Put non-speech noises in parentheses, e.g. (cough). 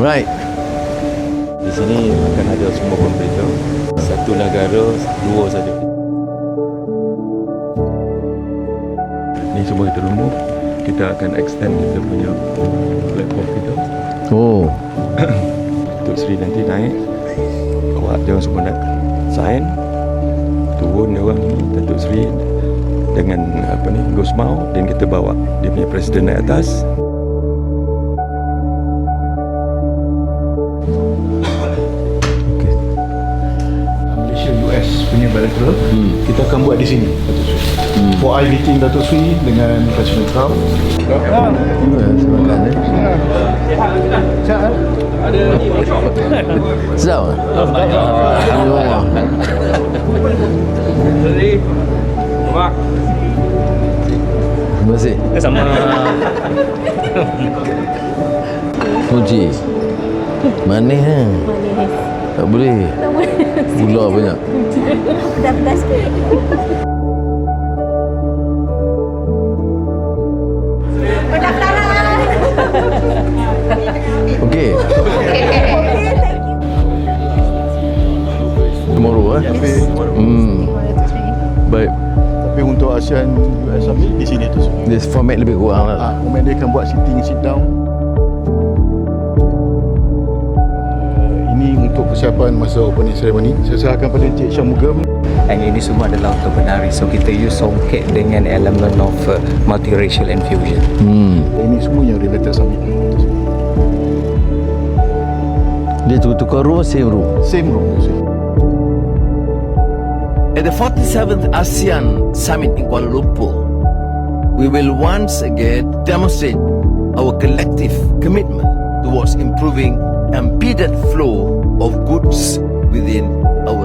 Right. Di sini akan ada semua pemberitahu. Satu negara, dua saja. Ni semua kita tunggu. Kita akan extend kita punya platform kita. Oh. (coughs) Datuk Seri nanti naik. Awak jangan semua nak sign. Turun dia orang ni, Datuk Seri dengan apa ni, Gusmau dan kita bawa dia punya presiden naik atas. Punya bilateral hmm. kita akan buat di sini Datuk Sri. Hmm. For I meeting Datuk Sri dengan Presiden Trump. Sedap tak? Di rumah. Terima kasih. Sama Kunci. Manis ha. Tak boleh. Gula banyak. Pedas-pedas sikit. Okey. Tomorrow eh. Hmm. Baik. Tapi untuk ASEAN US Summit di sini tu. Dia format lebih kurang lah. Ah, kemudian dia akan buat sitting sit down. Persiapan masa opening ceremony. Saya serahkan pada Encik Syamugam. And ini semua adalah untuk menari So kita use songket dengan elemen of uh, multiracial infusion Hmm. Ini semua yang related summit. Dia tukar room same room. Same room. Same. At the 47th ASEAN Summit in Kuala Lumpur, we will once again demonstrate our collective commitment towards improving impeded flow of goods within our